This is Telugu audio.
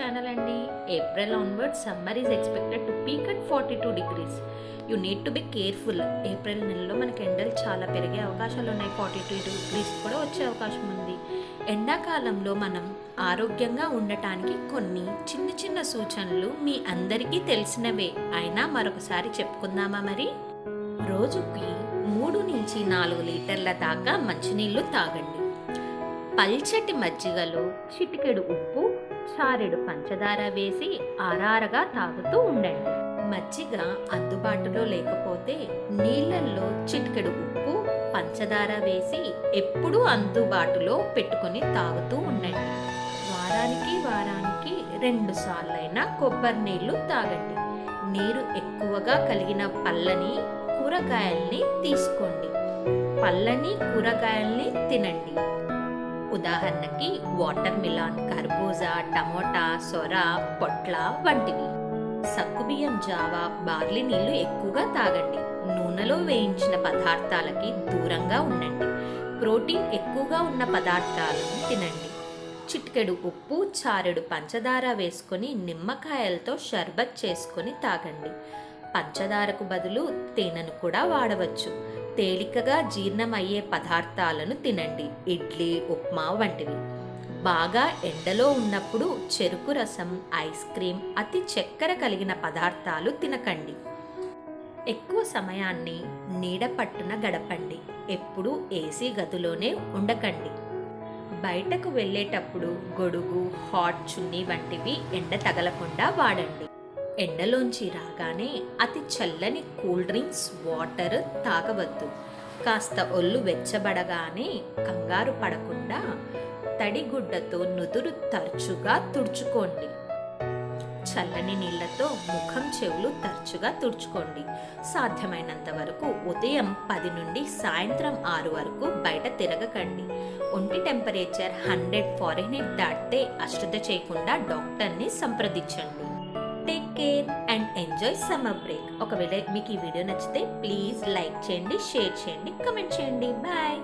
ఛానల్ అండి. April onward summer is expected to peak at forty two degrees you need to be careful April నెలలో మనకి ఎండలు చాలా పెరిగే అవకాశాలు ఉన్నాయి. ఫార్టీ టూ డిగ్రీస్ కూడా వచ్చే అవకాశం ఉంది. ఎండాకాలంలో మనం ఆరోగ్యంగా ఉండటానికి కొన్ని చిన్న చిన్న సూచనలు మీ అందరికీ తెలిసినవే. అయినా మరొకసారి చెప్పుకుందామా మరి? రోజుకి మూడు నుంచి నాలుగు లీటర్ల దాకా మంచినీళ్ళు తాగండి. పల్చటి మజ్జిగలో చిటికెడు ఉప్పు చారెడు పంచదార వేసి ఆరారగా తాగుతూ ఉండండి. మజ్జిగ అందుబాటులో లేకపోతే నీళ్ళల్లో చిటికెడు ఉప్పు పంచదార వేసి ఎప్పుడూ అందుబాటులో పెట్టుకొని తాగుతూ ఉండండి. వారానికి వారానికి రెండు సార్లైనా కొబ్బరి నీళ్ళు తాగండి. నీరు ఎక్కువగా కలిగిన పళ్ళని కూరగాయల్ని తీసుకోండి. పళ్ళని కూరగాయల్ని తినండి. ఉదాహరణకి వాటర్ మిలాన్ కర్బూజా టమోటా సొర పొట్ల వంటివి. సక్కుబియ్యం జావా బార్లీ నీళ్ళు ఎక్కువగా తాగండి. నూనెలో వేయించిన పదార్థాలకి దూరంగా ఉండండి. ప్రోటీన్ ఎక్కువగా ఉన్న పదార్థాలను తినండి. చిటికెడు ఉప్పు చారెడు పంచదార వేసుకొని నిమ్మకాయలతో షర్బత్ చేసుకొని తాగండి. పంచదారకు బదులు తేనెను కూడా వాడవచ్చు. తేలికగా జీర్ణమయ్యే పదార్థాలను తినండి. ఇడ్లీ ఉప్మా వంటివి. బాగా ఎండలో ఉన్నప్పుడు చెరుకు రసం ఐస్ క్రీమ్ అతి చక్కెర కలిగిన పదార్థాలు తినకండి. ఎక్కువ సమయాన్ని నీడ పట్టున గడపండి. ఎప్పుడూ ఏసీ గదిలోనే ఉండకండి. బయటకు వెళ్ళేటప్పుడు గొడుగు హాట్ చున్నీ వంటివి ఎండ తగలకుండా వాడండి. ఎండలోంచి రాగానే అతి చల్లని కూల్ డ్రింక్స్ వాటర్ తాగవద్దు. కాస్త ఒళ్ళు వెచ్చబడగానే కంగారు పడకుండా తడిగుడ్డతో నుదురు తరచుగా తుడుచుకోండి. చల్లని నీళ్ళతో ముఖం చెవులు తరచుగా తుడుచుకోండి. సాధ్యమైనంత వరకు ఉదయం పది నుండి సాయంత్రం ఆరు వరకు బయట తిరగకండి. ఒంటి టెంపరేచర్ హండ్రెడ్ ఫారెన్హీట్ దాటితే అశ్రద్ధ చేయకుండా డాక్టర్ని సంప్రదించండి. Take care and enjoy summer break ఒకవేళ మీకు ఈ వీడియో నచ్చితే ప్లీజ్ లైక్ చేయండి షేర్ చేయండి కమెంట్ చేయండి. బాయ్